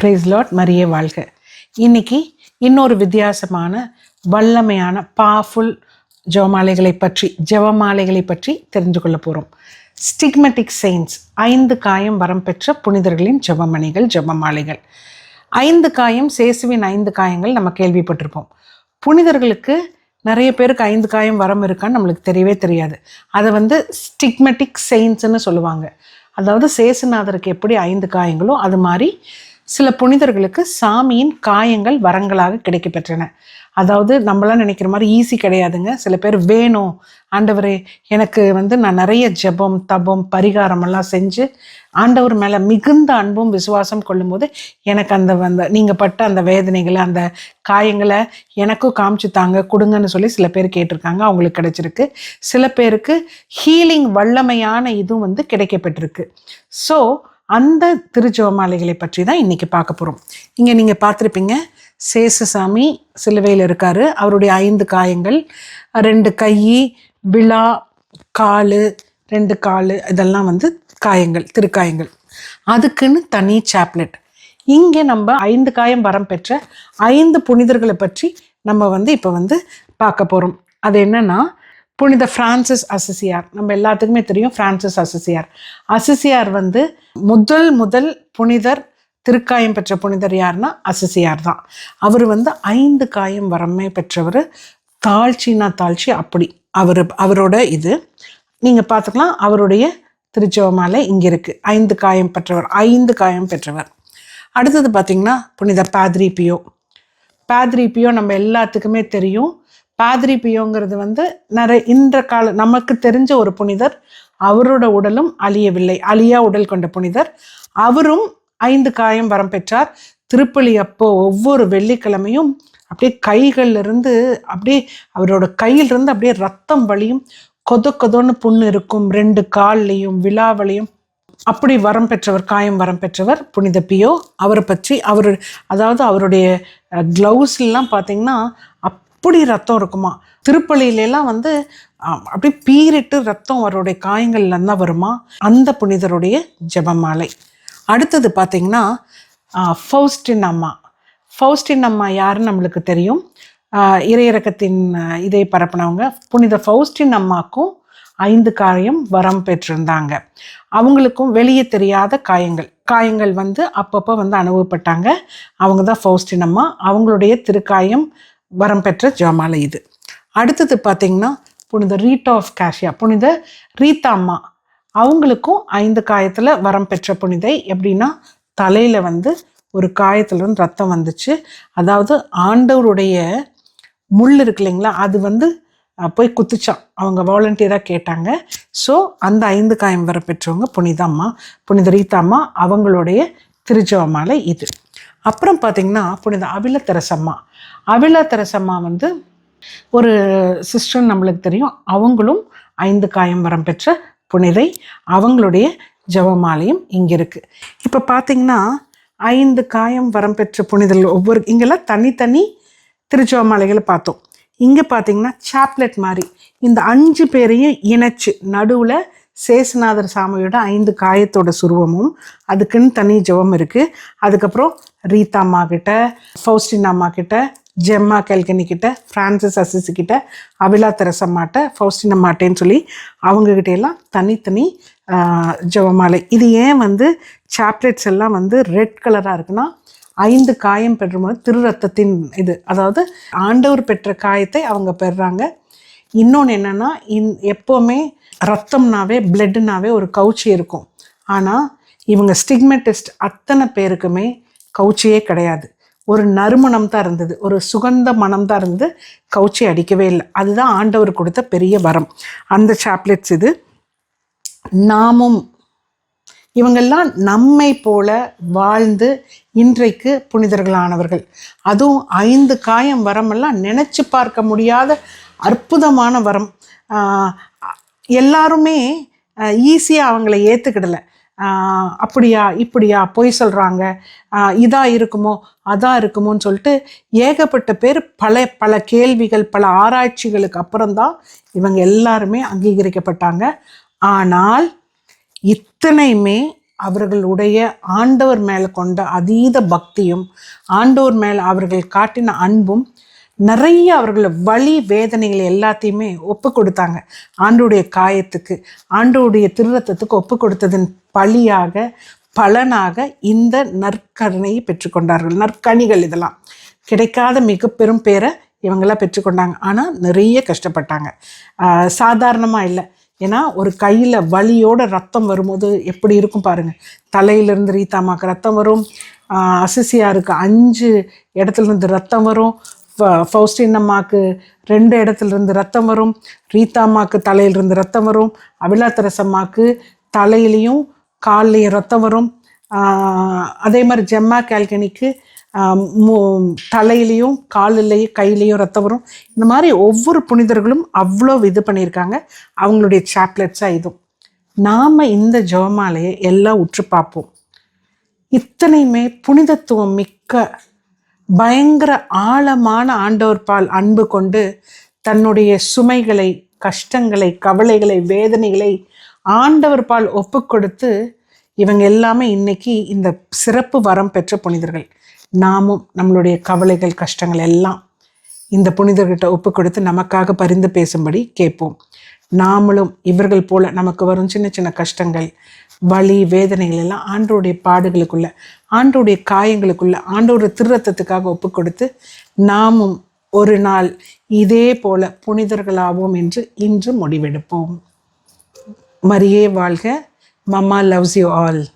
Price lot Maria வாழ்க. இன்னைக்கு இன்னொரு வித்தியாசமான வல்லமையான பவர்ஃபுல் ஜெபமாலைகளை பற்றி ஜெபமாலைகளை பற்றி தெரிந்து கொள்ள போகிறோம் ஸ்டிக்மெட்டிக் செயின்ஸ் ஐந்து காயம் வரம் பெற்ற புனிதர்களின் ஜெபமணிகள் ஜெபமாலைகள். ஐந்து காயம் சேசுவின் ஐந்து காயங்கள் நம்ம கேள்விப்பட்டிருப்போம். புனிதர்களுக்கு நிறைய பேருக்கு ஐந்து காயம் வரம் இருக்கான்னு நம்மளுக்கு தெரியவே தெரியாது. அதை வந்து ஸ்டிக்மெட்டிக் செயின்ஸ்னு சொல்லுவாங்க. அதாவது சேசுநாதருக்கு எப்படி ஐந்து காயங்களோ அது மாதிரி சில புனிதர்களுக்கு சாமியின் காயங்கள் வரங்களாக கிடைக்கப்பெற்றன. அதாவது நம்மளாம் நினைக்கிற மாதிரி ஈஸி கிடையாதுங்க. சில பேர் வேணும். ஆண்டவரே எனக்கு வந்து நான் நிறைய ஜெபம் தபம் பரிகாரம் எல்லாம் செஞ்சு ஆண்டவர் மேலே மிகுந்த அன்பும் விசுவாசம் கொள்ளும்போது எனக்கு அந்த அந்த நீங்கள் பட்ட அந்த வேதனைகளை அந்த காயங்களை எனக்கும் காமிச்சு தாங்க கொடுங்கன்னு சொல்லி சில பேர் கேட்டிருக்காங்க. அவங்களுக்கு கிடைச்சிருக்கு. சில பேருக்கு ஹீலிங் வல்லமையான இதுவும் வந்து கிடைக்கப்பட்டிருக்கு ஸோ அந்த திருஜோமாலைகளை பற்றி தான் இன்னைக்கு பார்க்க போகிறோம் இங்கே நீங்கள் பார்த்துருப்பீங்க சேசுசாமி சிலுவையில் இருக்கார். அவருடைய ஐந்து காயங்கள் ரெண்டு கை விழா காலு ரெண்டு காலு இதெல்லாம் வந்து காயங்கள் திருக்காயங்கள். அதுக்குன்னு தனி சாப்லெட் இங்கே நம்ம ஐந்து காயம் வரம் பெற்ற ஐந்து புனிதர்களை பற்றி நம்ம வந்து இப்போ வந்து பார்க்க போகிறோம் அது என்னென்னா புனித பிரான்சிஸ் அசசியார். நம்ம எல்லாத்துக்குமே தெரியும் பிரான்சிஸ் அசசியார். அசசியார் வந்து முதல் முதல் புனிதர் திருக்காயம் பெற்ற புனிதர் யாருன்னா அசசியார் தான். அவர் வந்து ஐந்து காயம் வரமே பெற்றவர் தாழ்ச்சினா தாழ்ச்சி அப்படி. அவர் அவரோட இது நீங்கள் பார்த்துக்கலாம் அவருடைய திருச்செவமாலை இங்கே இருக்குது ஐந்து காயம் பெற்றவர் ஐந்து காயம் பெற்றவர். அடுத்தது பார்த்திங்கன்னா புனித பாத்ரி பியோ பாத்ரி பியோ நம்ம எல்லாத்துக்குமே தெரியும். பாதிரி பியோங்கிறது வந்து நிறைய இன்ற கால நமக்கு தெரிஞ்ச ஒரு புனிதர். அவரோட உடலும் அழியவில்லை. அழியா உடல் கொண்ட புனிதர். அவரும் ஐந்து காயம் வரம் பெற்றார். திருப்பலி அப்போ ஒவ்வொரு வெள்ளிக்கிழமையும் அப்படியே கைகள்லேருந்து அப்படியே அவரோட கையிலிருந்து அப்படியே ரத்தம் வழியும் கொத கொதோன்னு புண்ணு இருக்கும். ரெண்டு கால்லையும் விழாவிலையும் அப்படி வரம் பெற்றவர் காயம் வரம் பெற்றவர் புனித பியோ. அவரை பற்றி அவர் அதாவது அவருடைய க்ளவுஸ்லாம் பார்த்தீங்கன்னா அப் அப்படி ரத்தம் இருக்குமா? திருப்பள்ளியிலலாம் வந்து அப்படி அப்படியே பீரிட்டு ரத்தம் அவருடைய காயங்கள்ல தான் வருமா? அந்த புனிதருடைய ஜெபமாலை. அடுத்தது பார்த்தீங்கன்னா அஹ், ஃபௌஸ்டின் அம்மா ஃபௌஸ்டின் அம்மா யாருன்னு நம்மளுக்கு தெரியும். இறையிறக்கத்தின் இதை பரப்புனவங்க. புனித ஃபௌஸ்டின் அம்மாக்கும் ஐந்து காயம் வரம் பெற்றிருந்தாங்க. அவங்களுக்கும் வெளியே தெரியாத காயங்கள். காயங்கள் வந்து அப்பப்போ வந்து அனுபவப்பட்டாங்க. அவங்க தான் ஃபௌஸ்டின் அம்மா அவங்களுடைய திருக்காயம் வரம் பெற்ற ஜமாலை இது. அடுத்தது பார்த்திங்கன்னா புனித ரீட்டா ஆஃப் கேஷியா புனித ரீத்தா அம்மா. அவங்களுக்கும் ஐந்து காயத்தில் வரம் பெற்ற புனிதை எப்படின்னா தலையில் வந்து ஒரு காயத்துல இருந்து ரத்தம் வந்துச்சு. அதாவது ஆண்டவருடைய முள் இருக்கு இல்லைங்களா அது வந்து போய் குத்துச்சான். அவங்க வாலண்டியராக கேட்டாங்க. ஸோ அந்த ஐந்து காயம் வர பெற்றவங்க புனித அம்மா புனித ரீதாம்மா அவங்களுடைய திருஜவமாலை இது. அப்புறம் பார்த்திங்கன்னா புனித அபில தெரசம்மா. அபில தெரசம்மா வந்து ஒரு சிஸ்டர் நம்மளுக்கு தெரியும். அவங்களும் ஐந்து காயம் வரம் பெற்ற புனிதை அவங்களுடைய ஜெபமாலையும் இங்கே இருக்குது இப்போ பார்த்திங்கன்னா ஐந்து காயம் வரம் பெற்ற புனிதர்கள் ஒவ்வொரு இங்கெல்லாம் தனித்தனி திருச்செவமாலைகளை பார்த்தோம். இங்கே பார்த்தீங்கன்னா சாப்லெட் மாதிரி. இந்த அஞ்சு பேரையும் இணைச்சு நடுவில் சேசுநாதர் சாமியோட ஐந்து காயத்தோட சுருவமும் அதுக்குன்னு தனி ஜெபம் இருக்குது அதுக்கப்புறம் ரீதா அம்மா கிட்ட ஃபௌஸ்டின் அம்மா கிட்ட ஜெம்மா கல்கனி கிட்ட ஃப்ரான்சிஸ் அசிசி கிட்ட அபிலா தெரசம்மாட்ட ஃபௌஸ்டின் அம்மாட்டேன்னு சொல்லி அவங்கக்கிட்ட எல்லாம் தனித்தனி ஜெபமாலை. இது ஏன் வந்து சாப்லெட்ஸ் எல்லாம் வந்து ரெட் கலராக இருக்குன்னா ஐந்து காயம் பெறும்போது திரு ரத்தத்தின் இது. அதாவது ஆண்டவர் பெற்ற காயத்தை அவங்க பெறுறாங்க. இன்னொன்று என்னென்னா இன் எப்போவுமே ரத்தம்னாவே பிளட்டுனாவே ஒரு கவுச்சி இருக்கும். ஆனால் இவங்க ஸ்டிக்மெட்டிஸ்ட் அத்தனை பேருக்குமே கவுச்சியே கிடையாது. ஒரு நறுமணம் தான் இருந்தது. ஒரு சுகந்த மனம் தான் இருந்தது கவுச்சி அடிக்கவே இல்லை. அதுதான் ஆண்டவர் கொடுத்த பெரிய வரம். அந்த சாப்லெட்ஸ் இது. நாமும் இவங்கெல்லாம் நம்மை போல வாழ்ந்து இன்றைக்கு புனிதர்களானவர்கள். அதுவும் ஐந்து காயம் வரமெல்லாம் நினச்சி பார்க்க முடியாத அற்புதமான வரம். எல்லாருமே ஈஸியாக அவங்கள ஏற்றுக்கிடலை அப்படியா இப்படியா பொய் சொல்கிறாங்க இதாக இருக்குமோ அதான் இருக்குமோன்னு சொல்லிட்டு ஏகப்பட்ட பேர் பல பல கேள்விகள் பல ஆராய்ச்சிகளுக்கு அப்புறம்தான் இவங்க எல்லாருமே அங்கீகரிக்கப்பட்டாங்க. ஆனால் இத்தனையுமே அவர்களுடைய ஆண்டவர் மேலே கொண்ட அதீத பக்தியும் ஆண்டவர் மேலே அவர்கள் காட்டின அன்பும் நிறைய அவர்களை வலி வேதனைகள் எல்லாத்தையுமே ஒப்பு கொடுத்தாங்க. ஆண்டோடைய காயத்துக்கு ஆண்டோடைய திருரத்தத்துக்கு ஒப்பு கொடுத்ததன் பழியாக பலனாக இந்த நற்கருணையை பெற்றுக்கொண்டார்கள். நற்கனிகள் இதெல்லாம். கிடைக்காத மிக பெரும் பேரை இவங்கெல்லாம் பெற்றுக்கொண்டாங்க. ஆனால் நிறைய கஷ்டப்பட்டாங்க. சாதாரணமாக இல்லை. ஏன்னா ஒரு கையில் வலியோட ரத்தம் வரும்போது எப்படி இருக்கும் பாருங்கள் தலையிலேருந்து ரீத்தாமாக்கு ரத்தம் வரும். அசிசியாருக்கு அஞ்சு இடத்துல இருந்து ரத்தம் வரும். ஃபௌஸ்டின் அம்மாக்கு ரெண்டு இடத்துல இருந்து ரத்தம் வரும் ரீதா அம்மாவுக்கு தலையிலிருந்து ரத்தம் வரும் அபிலா தெரசம்மாக்கு தலையிலையும் கால்லையும் ரத்தம் வரும். அதே மாதிரி ஜெம்மா கேல்கனிக்கு தலையிலையும் காலிலையும் கையிலையும் ரத்தம் வரும். இந்த மாதிரி ஒவ்வொரு புனிதர்களும் அவ்வளோ இது பண்ணியிருக்காங்க. அவங்களுடைய சாப்லெட்ஸாக இதுவும். நாம் இந்த ஜெபமாலையை எல்லாம் உற்று பார்ப்போம். இத்தனையுமே புனிதத்துவம் மிக்க பயங்கர ஆழமான ஆண்டவர் பால் அன்பு கொண்டு தன்னுடைய சுமைகளை கஷ்டங்களை கவலைகளை வேதனைகளை ஆண்டவர் பால் ஒப்பு கொடுத்து இவங்க எல்லாமே இன்னைக்கு இந்த சிறப்பு வரம் பெற்ற புனிதர்கள். நாமும் நம்மளுடைய கவலைகள் கஷ்டங்கள் எல்லாம் இந்த புனிதர்கிட்ட ஒப்பு கொடுத்து நமக்காக பரிந்து பேசும்படி கேட்போம். நாமளும் இவர்கள் போல நமக்கு வரும் சின்ன சின்ன கஷ்டங்கள் வலி வேதனைகள் எல்லாம் ஆண்டோடைய பாடுகளுக்குள்ள ஆண்டோடைய காயங்களுக்குள்ள ஆண்டோட திருரத்தத்துக்காக ஒப்பு கொடுத்து நாமும் ஒரு நாள் இதே போல புனிதர்களாவோம் என்று இன்று முடிவெடுப்போம். மரியே வாழ்க. Mamma loves you all